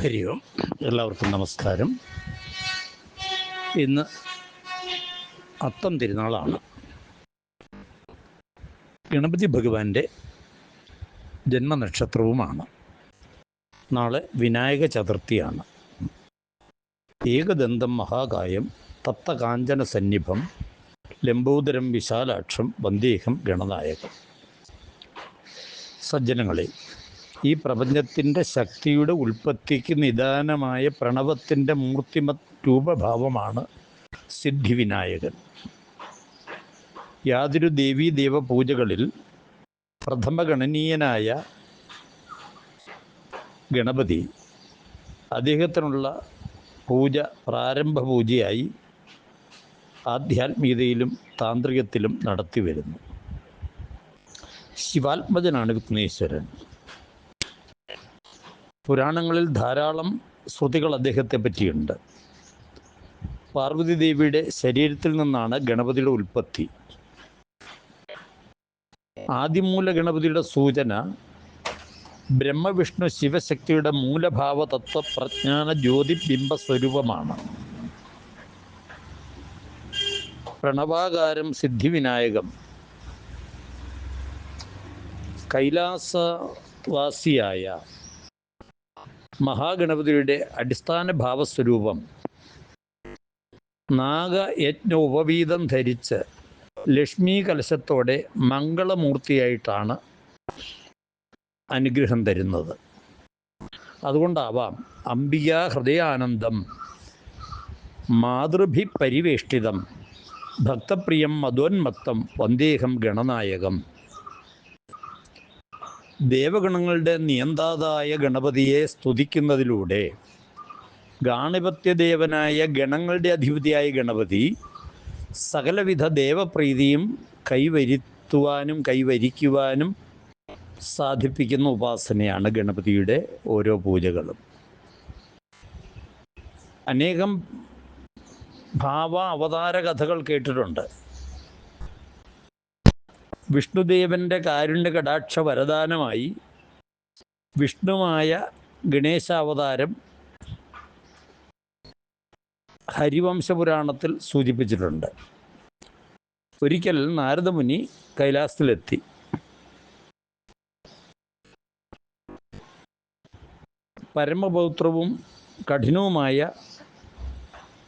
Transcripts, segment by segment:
ഹരി ഓം എല്ലാവർക്കും നമസ്കാരം. ഇന്ന് അത്തം തിരുനാളാണ്. ഗണപതി ഭഗവാന്റെ ജന്മനക്ഷത്രവുമാണ്. നാളെ വിനായക ചതുർത്ഥിയാണ്. ഏകദന്തം മഹാകായം തപ്തകാഞ്ചന സന്നിഭം ലംബോദരം വിശാലാക്ഷം വന്ദേഹം ഗണനായകം. സജ്ജനങ്ങളെ ഈ പ്രപഞ്ചത്തിന്റെ ശക്തിയുടെ ഉൽപ്പത്തിക്ക് നിദാനമായ പ്രണവത്തിന്റെ മൂർത്തിമ രൂപഭാവമാണ് സിദ്ധിവിനായകൻ. യാതൊരു ദേവീ ദേവ പൂജകളിൽ പ്രഥമഗണനീയനായ ഗണപതി അദ്ദേഹത്തിനുള്ള പൂജ പ്രാരംഭ പൂജയായി ആധ്യാത്മികതയിലും താന്ത്രികത്തിലും നടത്തി വരുന്നു ശിവാത്മജനാണ് വിഘ്നേശ്വരൻ പുരാണങ്ങളിൽ ധാരാളം ശ്രുതികൾ അദ്ദേഹത്തെ പറ്റിയുണ്ട്. പാർവതി ദേവിയുടെ ശരീരത്തിൽ നിന്നാണ് ഗണപതിയുടെ ഉൽപ്പത്തി. ആദിമൂല ഗണപതിയുടെ സൂചന ബ്രഹ്മവിഷ്ണു ശിവശക്തിയുടെ മൂലഭാവ തത്വ പ്രജ്ഞാന ജ്യോതിബിംബ സ്വരൂപമാണ് പ്രണവാകാരം സിദ്ധിവിനായകം. കൈലാസവാസിയായ മഹാഗണപതിയുടെ അടിസ്ഥാന ഭാവസ്വരൂപം നാഗയജ്ഞ ഉപവീതം ധരിച്ച് ലക്ഷ്മി കലശത്തോടെ മംഗളമൂർത്തിയായിട്ടാണ് അനുഗ്രഹം തരുന്നത്. അതുകൊണ്ടാവാം അംബിക ഹൃദയാനന്ദം മാതൃഭി പരിവേഷ്ടിതം ഭക്തപ്രിയം മധോന്മത്തം വന്ദേഹം ഗണനായകം. ദേവഗണങ്ങളുടെ നിയന്താതായ ഗണപതിയെ സ്തുതിക്കുന്നതിലൂടെ ഗാണിപത്യദേവനായ ഗണങ്ങളുടെ അധിപതിയായ ഗണപതി സകലവിധ ദേവപ്രീതിയും കൈവരുത്തുവാനും കൈവരിക്കുവാനും സാധിപ്പിക്കുന്ന ഉപാസനയാണ് ഗണപതിയുടെ ഓരോ പൂജകളും. അനേകം ഭാവ അവതാര കഥകൾ കേട്ടിട്ടുണ്ട്. വിഷ്ണുദേവന്റെ കാരുണ്യ കടാക്ഷ വരദാനമായി വിഷ്ണുമായ ഗണേശാവതാരം ഹരിവംശപുരാണത്തിൽ സൂചിപ്പിച്ചിട്ടുണ്ട്. ഒരിക്കൽ നാരദമുനി കൈലാസത്തിലെത്തി. പരമപൗത്രവും കഠിനവുമായ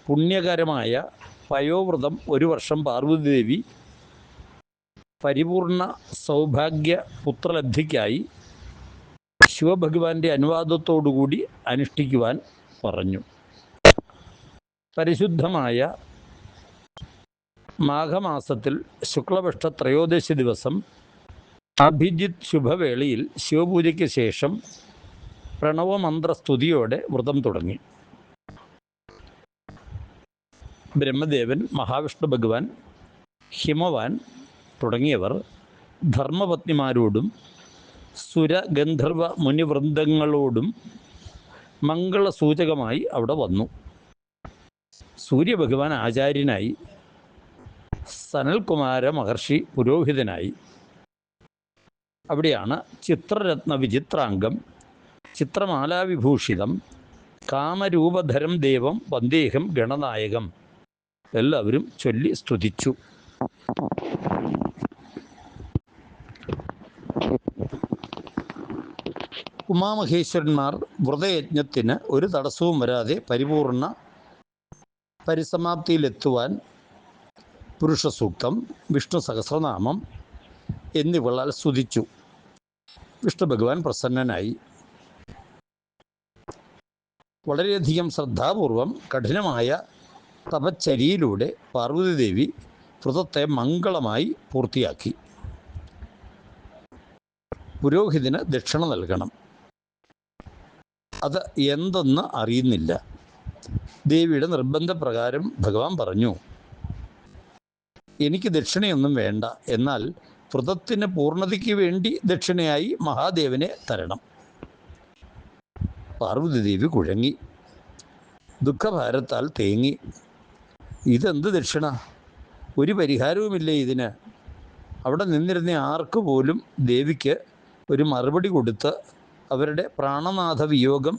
പുണ്യകരമായ പയോവ്രതം ഒരു വർഷം പാർവതീദേവി പരിപൂർണ സൗഭാഗ്യ പുത്രലബ്ധിക്കായി ശിവഭഗവാന്റെ അനുവാദത്തോടുകൂടി അനുഷ്ഠിക്കുവാൻ പറഞ്ഞു. പരിശുദ്ധമായ മാഘമാസത്തിൽ ശുക്ലപക്ഷ ത്രയോദശി ദിവസം അഭിജിത് ശുഭവേളയിൽ ശിവപൂജയ്ക്ക് ശേഷം പ്രണവമന്ത്രസ്തുതിയോടെ വ്രതം തുടങ്ങി. ബ്രഹ്മദേവൻ മഹാവിഷ്ണു ഭഗവാൻ ഹിമവാൻ തുടങ്ങിയവർ ധർമ്മപത്നിമാരോടും സുരഗന്ധർവ മുനിവൃന്ദങ്ങളോടും മംഗളസൂചകമായി അവിടെ വന്നു. സൂര്യഭഗവാൻ ആചാര്യനായി സനൽകുമാര മഹർഷി പുരോഹിതനായി. അവിടെയാണ് ചിത്രരത്ന വിചിത്രാംഗം ചിത്രമാലാവിഭൂഷിതം കാമരൂപധരം ദേവം വന്ദേഹം ഗണനായകം എല്ലാവരും ചൊല്ലി സ്തുതിച്ചു. ഉമാമഹേശ്വരന്മാർ വ്രതയജ്ഞത്തിന് ഒരു തടസ്സവും വരാതെ പരിപൂർണ പരിസമാപ്തിയിലെത്തുവാൻ പുരുഷ സൂക്തം വിഷ്ണു സഹസ്രനാമം എന്നിവളാൽ സ്തുതിച്ചു. വിഷ്ണു ഭഗവാൻ പ്രസന്നനായി. വളരെയധികം ശ്രദ്ധാപൂർവം കഠിനമായ തപച്ചരിയിലൂടെ പാർവതീദേവി വ്രതത്തെ മംഗളമായി പൂർത്തിയാക്കി. പുരോഹിതന് ദക്ഷിണ നൽകണം. അത് എന്തെന്ന് അറിയുന്നില്ല. ദേവിയുടെ നിർബന്ധപ്രകാരം ഭഗവാൻ പറഞ്ഞു എനിക്ക് ദക്ഷിണയൊന്നും വേണ്ട. എന്നാൽ വ്രതത്തിന് പൂർണതയ്ക്ക് വേണ്ടി ദക്ഷിണയായി മഹാദേവനെ തരണം. പാർവതി ദേവി കുഴങ്ങി. ദുഃഖഭാരത്താൽ തേങ്ങി. ഇതെന്ത് ദക്ഷിണ? ഒരു പരിഹാരവുമില്ല ഇതിന്? അവിടെ നിന്നിരുന്ന ആർക്ക് പോലും ദേവിക്ക് ഒരു മറുപടി കൊടുത്ത് അവരുടെ പ്രാണനാഥ വിയോഗം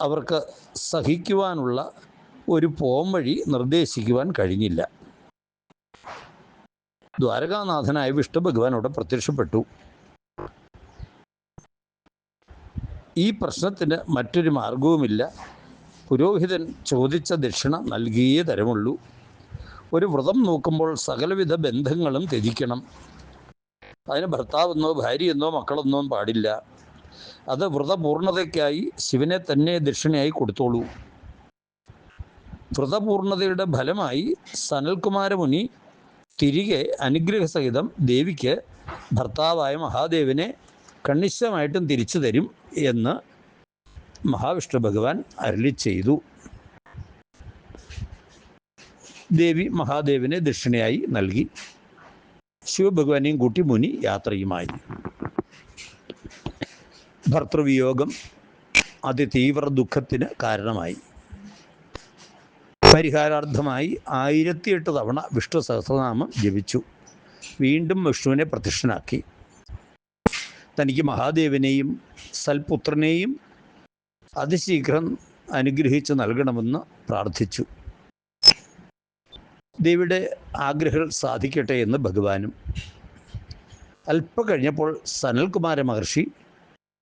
അവർക്ക് സഹിക്കുവാനുള്ള ഒരു പോംവഴി നിർദ്ദേശിക്കുവാൻ കഴിഞ്ഞില്ല. ദ്വാരകാനാഥനായ വിഷ്ണു ഭഗവാൻ അവിടെ പ്രത്യക്ഷപ്പെട്ടു. ഈ പ്രശ്നത്തിന് മറ്റൊരു മാർഗവുമില്ല. പുരോഹിതൻ ചോദിച്ച ദക്ഷിണ നൽകിയേ തരമുള്ളൂ. ഒരു വ്രതം നോക്കുമ്പോൾ സകലവിധ ബന്ധങ്ങളും ത്യജിക്കണം. അതിന് ഭർത്താവെന്നോ ഭാര്യയെന്നോ മക്കളെന്നോ പാടില്ല. അത് വ്രതപൂർണതയ്ക്കായി ശിവനെ തന്നെ ദക്ഷിണയായി കൊടുത്തോളൂ. വ്രതപൂർണതയുടെ ഫലമായി സനൽകുമാരമുനി തിരികെ അനുഗ്രഹസഹിതം ദേവിക്ക് ഭർത്താവായ മഹാദേവനെ കണിശമായിട്ടും തിരിച്ചു തരും എന്ന് മഹാവിഷ്ണു ഭഗവാൻ അരളി ചെയ്തു. ദേവി മഹാദേവനെ ദക്ഷിണയായി നൽകി. ശിവഭഗവാനെയും കൂട്ടി മുനി യാത്രയുമായി. ഭർത്തൃവിയോഗം അതിതീവ്ര ദുഃഖത്തിന് കാരണമായി. പരിഹാരാർത്ഥമായി ആയിരത്തിയെട്ട് തവണ വിഷ്ണു സഹസ്രനാമം ജപിച്ചു. വീണ്ടും വിഷ്ണുവിനെ പ്രത്യക്ഷനാക്കി. തനിക്ക് മഹാദേവനെയും സൽപുത്രനെയും അതിശീഘ്രം അനുഗ്രഹിച്ച് നൽകണമെന്ന് പ്രാർത്ഥിച്ചു. ദേവിയുടെ ആഗ്രഹങ്ങൾ സാധിക്കട്ടെ എന്ന് ഭഗവാനും. അല്പം കഴിഞ്ഞപ്പോൾ സനൽകുമാര മഹർഷി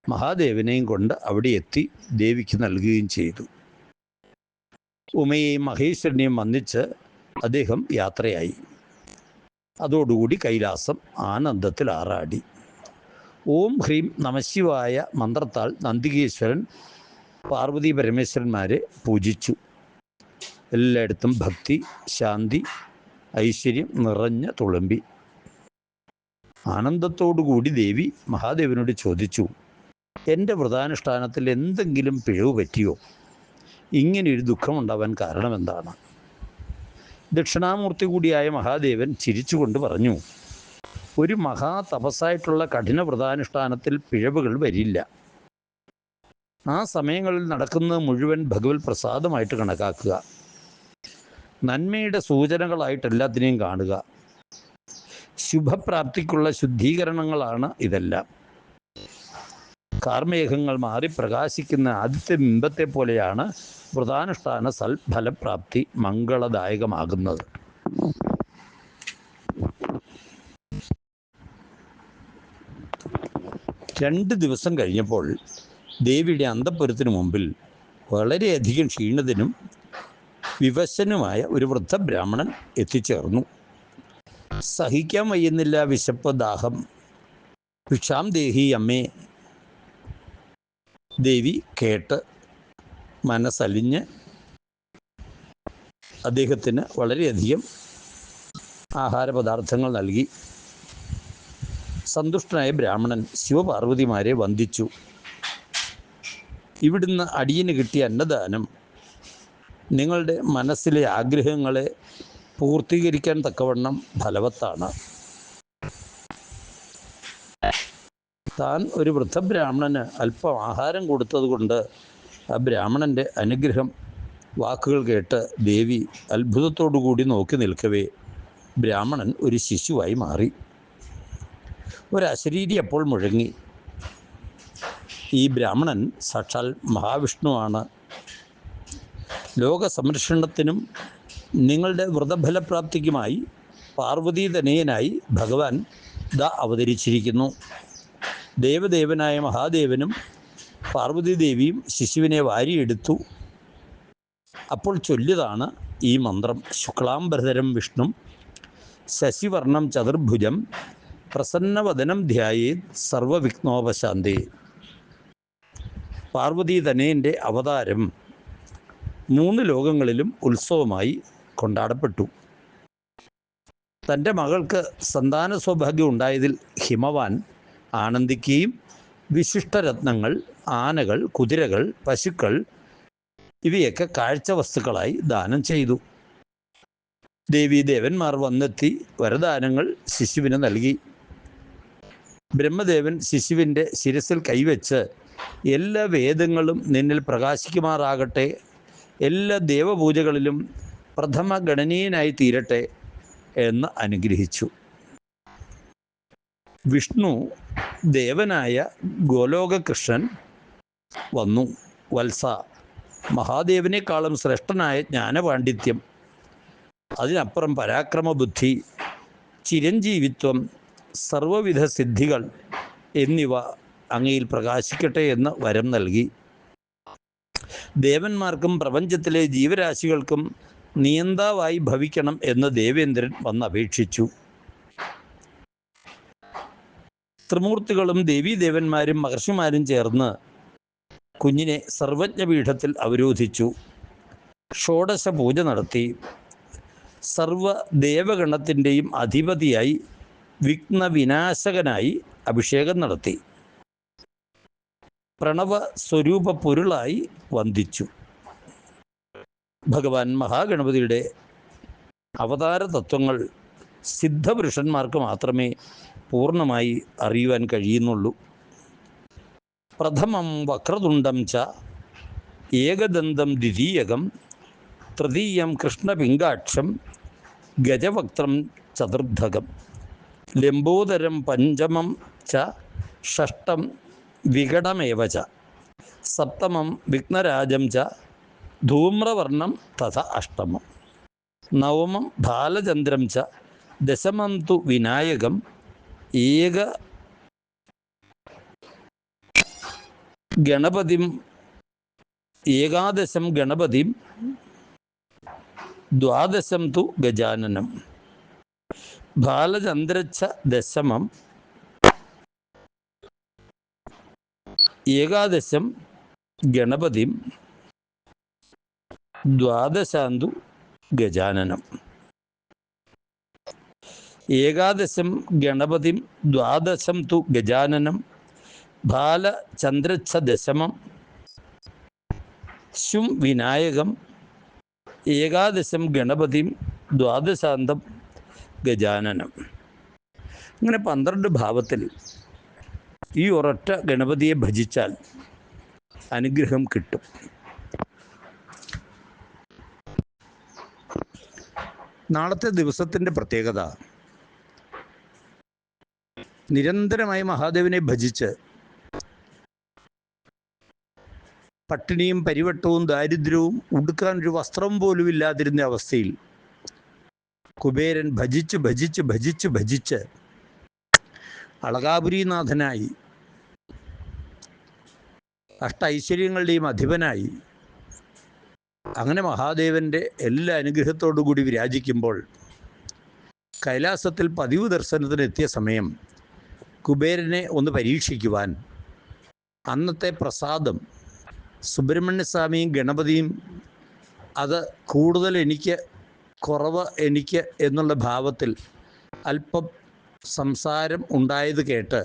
മഹാദേവനെയും കൊണ്ട് അവിടെ എത്തി ദേവിക്ക് നൽകുകയും ചെയ്തു. ഉമയെയും മഹേശ്വരനെയും വന്നിച്ച് അദ്ദേഹം യാത്രയായി. അതോടുകൂടി കൈലാസം ആനന്ദത്തിൽ ആറാടി. ഓം ഹ്രീം നമശിവായ മന്ത്രത്താൽ നന്ദികേശ്വരൻ പാർവതി പരമേശ്വരന്മാരെ പൂജിച്ചു. എല്ലായിടത്തും ഭക്തി ശാന്തി ഐശ്വര്യം നിറഞ്ഞ തുളുമ്പി. ആനന്ദത്തോടുകൂടി ദേവി മഹാദേവനോട് ചോദിച്ചു എന്റെ വ്രതാനുഷ്ഠാനത്തിൽ എന്തെങ്കിലും പിഴവ് പറ്റിയോ? ഇങ്ങനെയൊരു ദുഃഖമുണ്ടാവാൻ കാരണമെന്താണ്? ദക്ഷിണാമൂർത്തി കൂടിയായ മഹാദേവൻ ചിരിച്ചുകൊണ്ട് പറഞ്ഞു ഒരു മഹാതപസ്സായിട്ടുള്ള കഠിന വ്രതാനുഷ്ഠാനത്തിൽ പിഴവുകൾ വരില്ല. ആ സമയങ്ങളിൽ നടക്കുന്നത് മുഴുവൻ ഭഗവത് പ്രസാദമായിട്ട് കണക്കാക്കുക. നന്മയുടെ സൂചനകളായിട്ട് എല്ലാത്തിനെയും കാണുക. ശുഭപ്രാപ്തിക്കുള്ള ശുദ്ധീകരണങ്ങളാണ് ഇതെല്ലാം. കാർമേഘങ്ങൾ മാറി പ്രകാശിക്കുന്ന ആദ്യത്തെ ബിംബത്തെ പോലെയാണ് വ്രതാനുഷ്ഠാന സൽഫലപ്രാപ്തി മംഗളദായകമാകുന്നത്. രണ്ട് ദിവസം കഴിഞ്ഞപ്പോൾ ദേവിയുടെ അന്തപ്പുരത്തിന് മുമ്പിൽ വളരെയധികം ക്ഷീണിതനും വിവശനുമായ ഒരു വൃദ്ധ ബ്രാഹ്മണൻ എത്തിച്ചേർന്നു. സഹിക്കാൻ വയ്യുന്നില്ല വിശപ്പ് ദാഹം ഭിക്ഷാം ദേഹി അമ്മേ. ദേവി കേട്ട് മനസ്സലിഞ്ഞ് അദ്ദേഹത്തിന് വളരെയധികം ആഹാരപദാർത്ഥങ്ങൾ നൽകി. സന്തുഷ്ടനായ ബ്രാഹ്മണൻ ശിവപാർവതിമാരെ വന്ദിച്ചു. ഇവിടുന്ന് അടിയന് കിട്ടിയ അന്നദാനം നിങ്ങളുടെ മനസ്സിലെ ആഗ്രഹങ്ങളെ പൂർത്തീകരിക്കാൻ തക്കവണ്ണം ഫലവത്താണ്. താൻ ഒരു വൃദ്ധബ്രാഹ്മണന് അല്പം ആഹാരം കൊടുത്തതുകൊണ്ട് ആ ബ്രാഹ്മണന്റെ അനുഗ്രഹം വാക്കുകൾ കേട്ട് ദേവി കൂടി നോക്കി നിൽക്കവേ ബ്രാഹ്മണൻ ഒരു ശിശുവായി മാറി. ഒരു അപ്പോൾ മുഴങ്ങി. ഈ ബ്രാഹ്മണൻ സാക്ഷാൽ മഹാവിഷ്ണുവാണ്. ലോക സംരക്ഷണത്തിനും നിങ്ങളുടെ വ്രതഫലപ്രാപ്തിക്കുമായി പാർവതീ തനയനായി ഭഗവാൻ ദ അവതരിച്ചിരിക്കുന്നു. ദേവദേവനായ മഹാദേവനും പാർവതി ദേവിയും ശിശുവിനെ വാരിയെടുത്തു. അപ്പോൾ ചൊല്ലിയതാണ് ഈ മന്ത്രം. ശുക്ലാംബരധരം വിഷ്ണു ശശിവർണം ചതുർഭുജം പ്രസന്നവദനം ധ്യായേ സർവവിഘ്നോപശാന്തേ പാർവതി ധനേന്റെ അവതാരം മൂന്ന് ലോകങ്ങളിലും ഉത്സവമായി കൊണ്ടാടപ്പെട്ടു. തന്റെ മകൾക്ക് സന്താന സൗഭാഗ്യം ഉണ്ടായതിൽ ഹിമവാൻ ആനന്ദിക്കുകയും വിശിഷ്ടരത്നങ്ങൾ ആനകൾ കുതിരകൾ പശുക്കൾ ഇവയൊക്കെ കാഴ്ച വസ്തുക്കളായി ദാനം ചെയ്തു. ദേവീദേവന്മാർ വന്നെത്തി വരദാനങ്ങൾ ശിശുവിന് നൽകി. ബ്രഹ്മദേവൻ ശിശുവിന്റെ ശിരസിൽ കൈവച്ച് എല്ലാ വേദങ്ങളും നിന്നിൽ പ്രകാശിക്കുമാറാകട്ടെ. എല്ലാ ദേവപൂജകളിലും പ്രഥമ ഗണനീയനായി തീരട്ടെ എന്ന് അനുഗ്രഹിച്ചു. വിഷ്ണു ദേവനായ ഗോലോകകൃഷ്ണൻ വന്നു. വത്സ മഹാദേവനേക്കാളും ശ്രേഷ്ഠനായ ജ്ഞാനപാണ്ഡിത്യം. അതിനപ്പുറം പരാക്രമബുദ്ധി ചിരഞ്ജീവിത്വം സർവവിധ സിദ്ധികൾ എന്നിവ അങ്ങയിൽ പ്രകാശിക്കട്ടെ എന്ന് വരം നൽകി. ദേവന്മാർക്കും പ്രപഞ്ചത്തിലെ ജീവരാശികൾക്കും നിയന്താവായി ഭവിക്കണം എന്ന് ദേവേന്ദ്രൻ വന്നപേക്ഷിച്ചു ത്രിമൂർത്തികളും ദേവീദേവന്മാരും മഹർഷിമാരും ചേർന്ന് കുഞ്ഞിനെ സർവജ്ഞപീഠത്തിൽ അവരോധിച്ചു. ഷോഡശ പൂജ നടത്തി. സർവ ദേവഗണത്തിന്റെയും അധിപതിയായി വിഘ്നവിനാശകനായി അഭിഷേകം നടത്തി. പ്രണവ സ്വരൂപ പൊരുളായി വന്ദിച്ചു. ഭഗവാൻ മഹാഗണപതിയുടെ അവതാര തത്വങ്ങൾ സിദ്ധപുരുഷന്മാർക്ക് മാത്രമേ പൂർണമായി അറിയുവാൻ കഴിയുന്നുള്ളൂ. പ്രഥമം വക്രതുണ്ടം ച ഏകദന്തം ദ്വിതീയകം തൃതീയം കൃഷ്ണപിംഗാക്ഷം ഗജവക്ത്രം ചതുർദ്ധകം. ലംബോദരം പഞ്ചമം ച ഷഷ്ടം വികടമേവ ച. സപ്തമം വിഘ്നരാജം ച. ധൂമ്രവർണം തഥ അഷ്ടമം. നവമം ബാലചന്ദ്രം ച. ദശമം തു വിനായകം. ഏക ഗണപതിം ഏകാദശം ഗണപതിം. ദ്വാദശം തു ഗജാനനം. ബാലചന്ദ്രച്ച ദശമം. ഏകാദശം ഗണപതിം ദ്വാദശാന്തു ഗജാനനം. ഏകാദശം ഗണപതിം ദ്വാദശം തു ഗജാനനം. ബാലചന്ദ്രച്ഛ ദശമം ശും വിനായകം. ഏകാദശം ഗണപതിം ദ്വാദശാന്തം ഗജാനനം. അങ്ങനെ പന്ത്രണ്ട് ഭാവത്തിൽ ഈ ഒരൊറ്റ ഗണപതിയെ ഭജിച്ചാൽ അനുഗ്രഹം കിട്ടും. നാളത്തെ ദിവസത്തിന്റെ പ്രത്യേകത. നിരന്തരമായി മഹാദേവനെ ഭജിച്ച് പട്ടിണിയും പരിവട്ടവും ദാരിദ്ര്യവും ഉടുക്കാൻ ഒരു വസ്ത്രം പോലും ഇല്ലാതിരുന്ന അവസ്ഥയിൽ കുബേരൻ ഭജിച്ച് ഭജിച്ച് ഭജിച്ച് ഭജിച്ച് അളകാപുരീനാഥനായി അഷ്ട ഐശ്വര്യങ്ങളുടെയും അധിപനായി. അങ്ങനെ മഹാദേവന്റെ എല്ലാ അനുഗ്രഹത്തോടു കൂടി വിരാജിക്കുമ്പോൾ കൈലാസത്തിൽ പതിവ് ദർശനത്തിനെത്തിയ സമയം കുബേരനെ ഒന്ന് പരീക്ഷിക്കുവാൻ അന്നത്തെ പ്രസാദം സുബ്രഹ്മണ്യസ്വാമിയും ഗണപതിയും അത് കൂടുതൽ എനിക്ക് കുറവ് എനിക്ക് എന്നുള്ള ഭാവത്തിൽ അല്പം സംസാരം ഉണ്ടായത് കേട്ട്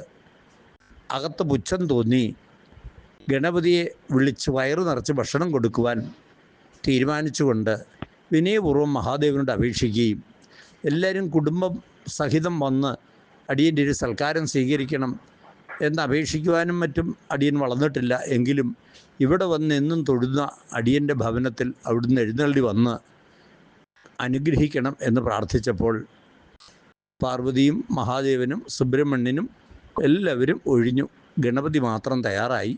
അകത്ത് പുച്ഛം തോന്നി ഗണപതിയെ വിളിച്ച് വയറു നിറച്ച് ഭക്ഷണം കൊടുക്കുവാൻ തീരുമാനിച്ചുകൊണ്ട് വിനയപൂർവം മഹാദേവനോട് അപേക്ഷിക്കുകയും എല്ലാവരും കുടുംബം സഹിതം വന്ന് അടിയന്റെ ഒരു സൽക്കാരം സ്വീകരിക്കണം എന്ന് അപേക്ഷിക്കുവാനും മറ്റും അടിയൻ വളർന്നിട്ടില്ല എങ്കിലും ഇവിടെ വന്ന് എന്നും തൊഴുന്ന അടിയന്റെ ഭവനത്തിൽ അവിടുന്ന് എഴുന്നള്ളി വന്ന് അനുഗ്രഹിക്കണം എന്ന് പ്രാർത്ഥിച്ചപ്പോൾ പാർവതിയും മഹാദേവനും സുബ്രഹ്മണ്യനും എല്ലാവരും ഒഴിഞ്ഞു. ഗണപതി മാത്രം തയ്യാറായി.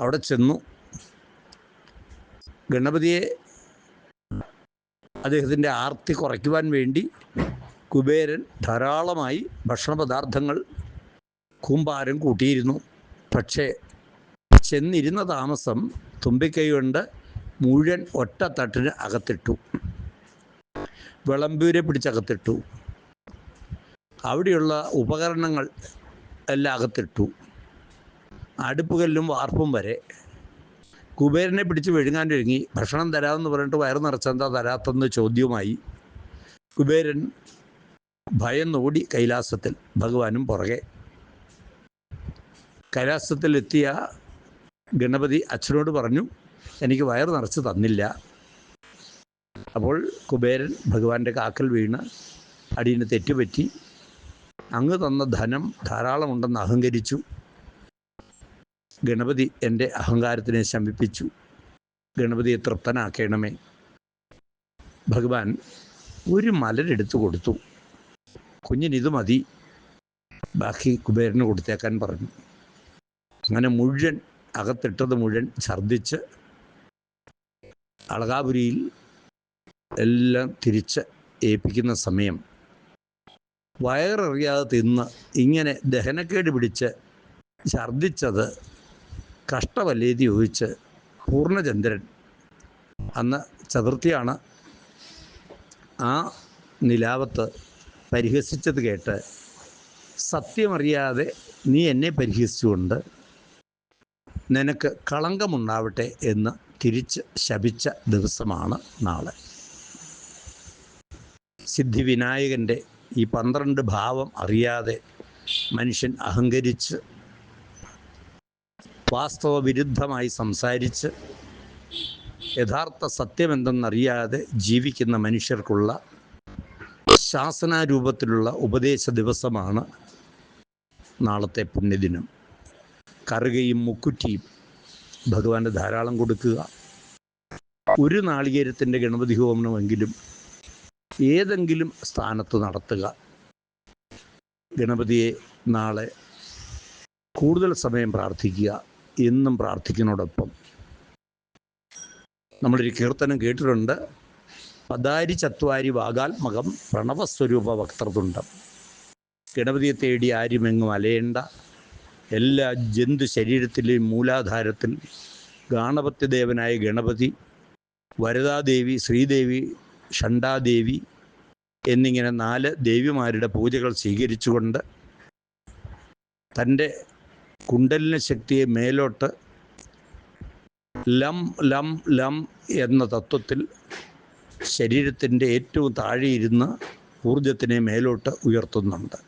അവിടെ ചെന്നു. ഗണപതിയെ അദ്ദേഹത്തിന്റെ ആർത്തി കുറയ്ക്കുവാൻ വേണ്ടി കുബേരൻ ധാരാളമായി ഭക്ഷണ പദാർത്ഥങ്ങൾ കൂമ്പാരം കൂട്ടിയിരുന്നു. പക്ഷേ ചെന്നിരുന്ന താമസം തുമ്പിക്കൈ കൊണ്ട് മുഴുവൻ ഒറ്റത്തട്ടിന് അകത്തിട്ടു. വിളമ്പൂരെ പിടിച്ചകത്തിട്ടു. അവിടെയുള്ള ഉപകരണങ്ങൾ എല്ലാം അകത്തിട്ടു. അടുപ്പുകല്ലും വാർപ്പും വരെ. കുബേരനെ പിടിച്ച് വിഴുങ്ങാനൊരുങ്ങി. ഭക്ഷണം തരാമെന്ന് പറഞ്ഞിട്ട് വയറു നിറച്ചെന്താ തരാത്തെന്ന് ചോദ്യവുമായി കുബേരൻ ഭയന്നോടി കൈലാസത്തിൽ ഭഗവാനും പുറകെ. കൈലാസത്തിലെത്തിയ ഗണപതി അച്ഛനോട് പറഞ്ഞു എനിക്ക് വയറ് നിറച്ച് തന്നില്ല. അപ്പോൾ കുബേരൻ ഭഗവാന്റെ കാക്കൽ വീണ് അടിയിന് തെറ്റുപറ്റി. അങ്ങ് തന്ന ധനം ധാരാളമുണ്ടെന്ന് അഹങ്കരിച്ചു. ഗണപതി എന്റെ അഹങ്കാരത്തിനെ ശമിപ്പിച്ചു. ഗണപതിയെ തൃപ്തനാക്കണമേ. ഭഗവാൻ ഒരു മലരെടുത്തു കൊടുത്തു. കുഞ്ഞിനിത് മതി. ബാക്കി കുബേരന് കൊടുത്തേക്കാൻ പറഞ്ഞു. അങ്ങനെ മുഴുവൻ അകത്തിട്ടത് മുഴുവൻ ഛർദ്ദിച്ച് അളകാപുരിയിൽ എല്ലാം തിരിച്ച് ഏൽപ്പിക്കുന്ന സമയം. വയറിറിയാതെ തിന്ന് ഇങ്ങനെ ദഹനക്കേട് പിടിച്ച് ഛർദ്ദിച്ചത് കഷ്ടമല്ലേതി ചോദിച്ച് പൂർണചന്ദ്രൻ അന്ന് ചതുർത്ഥിയാണ് ആ നിലാവത്ത് പരിഹസിച്ചത് കേട്ട് സത്യമറിയാതെ നീ എന്നെ പരിഹസിച്ചുകൊണ്ട് നിനക്ക് കളങ്കമുണ്ടാവട്ടെ എന്ന് തിരിച്ച് ശപിച്ച ദിവസമാണ് നാളെ. സിദ്ധിവിനായകന്റെ ഈ പന്ത്രണ്ട് ഭാവം അറിയാതെ മനുഷ്യൻ അഹങ്കരിച്ച് വാസ്തവ വിരുദ്ധമായി സംസാരിച്ച് യഥാർത്ഥ സത്യമെന്തെന്നറിയാതെ ജീവിക്കുന്ന മനുഷ്യർക്കുള്ള ശാസനാരൂപത്തിലുള്ള ഉപദേശ ദിവസമാണ് നാളത്തെ പുണ്യദിനം. കറുകയും മുക്കുറ്റിയും ഭഗവാന്റെ ധാരാളം കൊടുക്കുക. ഒരു നാളികേരത്തിന്റെ ഗണപതി ഹോമനമെങ്കിലും ഏതെങ്കിലും സ്ഥാനത്ത് നടത്തുക. ഗണപതിയെ നാളെ കൂടുതൽ സമയം പ്രാർത്ഥിക്കുക. എന്നും പ്രാർത്ഥിക്കുന്നതോടൊപ്പം നമ്മളൊരു കീർത്തനം കേട്ടിട്ടുണ്ട്. പദാരി ചത്വാരി വാഗാത്മകം പ്രണവസ്വരൂപ വക്തൃതുണ്ടം ഗണപതിയെ തേടി ആരുമെങ്ങും അലയേണ്ട. എല്ലാ ജന്തു ശരീരത്തിലെയും മൂലാധാരത്തിൽ ഗാണപത്യദേവനായ ഗണപതി വരദാദേവി ശ്രീദേവി ഷണ്ടാദേവി എന്നിങ്ങനെ നാല് ദേവിമാരുടെ പൂജകൾ സ്വീകരിച്ചുകൊണ്ട് തന്റെ കുണ്ടലിന ശക്തിയെ മേലോട്ട് ലം ലം ലം എന്ന തത്വത്തിൽ ശരീരത്തിന്റെ ഏറ്റവും താഴെയിരുന്ന് ഊർജത്തിനെ മേലോട്ട് ഉയർത്തുന്നുണ്ട്.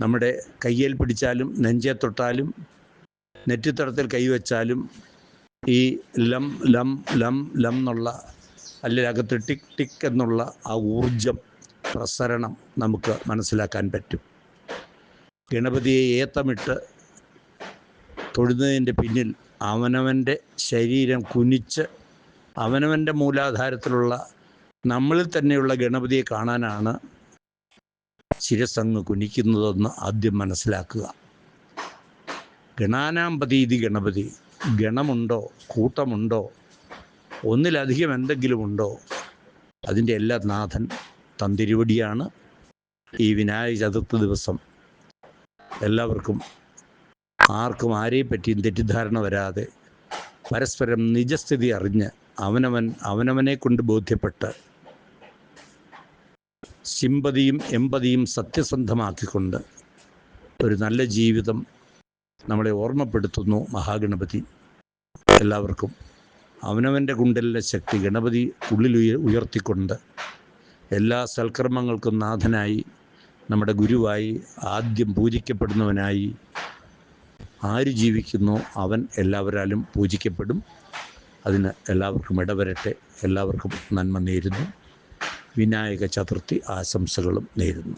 നമ്മുടെ കയ്യിൽ പിടിച്ചാലും നെഞ്ചെ തൊട്ടാലും നെറ്റിത്തടത്തിൽ കൈവച്ചാലും ഈ ലം ലം ലം ലം എന്നുള്ള അല്ലെങ്കിൽ അകത്ത് ടിക് ടിക് എന്നുള്ള ആ ഊർജം പ്രസരണം നമുക്ക് മനസ്സിലാക്കാൻ പറ്റും. ഗണപതിയെ ഏത്തമിട്ട് തൊഴുന്നതിന്റെ പിന്നിൽ അവനവന്റെ ശരീരം കുനിച്ച് അവനവന്റെ മൂലാധാരത്തിലുള്ള നമ്മളിൽ തന്നെയുള്ള ഗണപതിയെ കാണാനാണ് ശിരസങ്ങ് കുനിക്കുന്നതെന്ന് ആദ്യം മനസ്സിലാക്കുക. ഇതി ഗണപതി. ഗണമുണ്ടോ? കൂട്ടമുണ്ടോ? ഒന്നിലധികം എന്തെങ്കിലും ഉണ്ടോ അതിന്റെ എല്ലാ നാഥൻ തന്തിരുവടിയാണ് ഈ വിനായക ചതുർത്ഥി ദിവസം. എല്ലാവർക്കും ആർക്കും ആരെയും പറ്റിയും തെറ്റിദ്ധാരണ വരാതെ പരസ്പരം നിജസ്ഥിതി അറിഞ്ഞ് അവനവൻ അവനവനെ കൊണ്ട് ബോധ്യപ്പെട്ട് സിമ്പതിയും എമ്പതിയും സത്യസന്ധമാക്കിക്കൊണ്ട് ഒരു നല്ല ജീവിതം നമ്മളെ ഓർമ്മപ്പെടുത്തുന്നു മഹാഗണപതി. എല്ലാവർക്കും അവനവന്റെ കുണ്ടലിലെ ശക്തി ഗണപതി ഉള്ളിൽ ഉയർത്തിക്കൊണ്ട് എല്ലാ സൽക്കർമ്മങ്ങൾക്കും നാഥനായി നമ്മുടെ ഗുരുവായി ആദ്യം പൂജിക്കപ്പെടുന്നവനായി ആര് ജീവിക്കുന്നോ അവൻ എല്ലാവരാലും പൂജിക്കപ്പെടും. അതിന് എല്ലാവർക്കും ഇടവരട്ടെ. എല്ലാവർക്കും നന്മ നേരുന്നു. വിനായക ചതുർത്ഥി ആശംസകളും നേരുന്നു.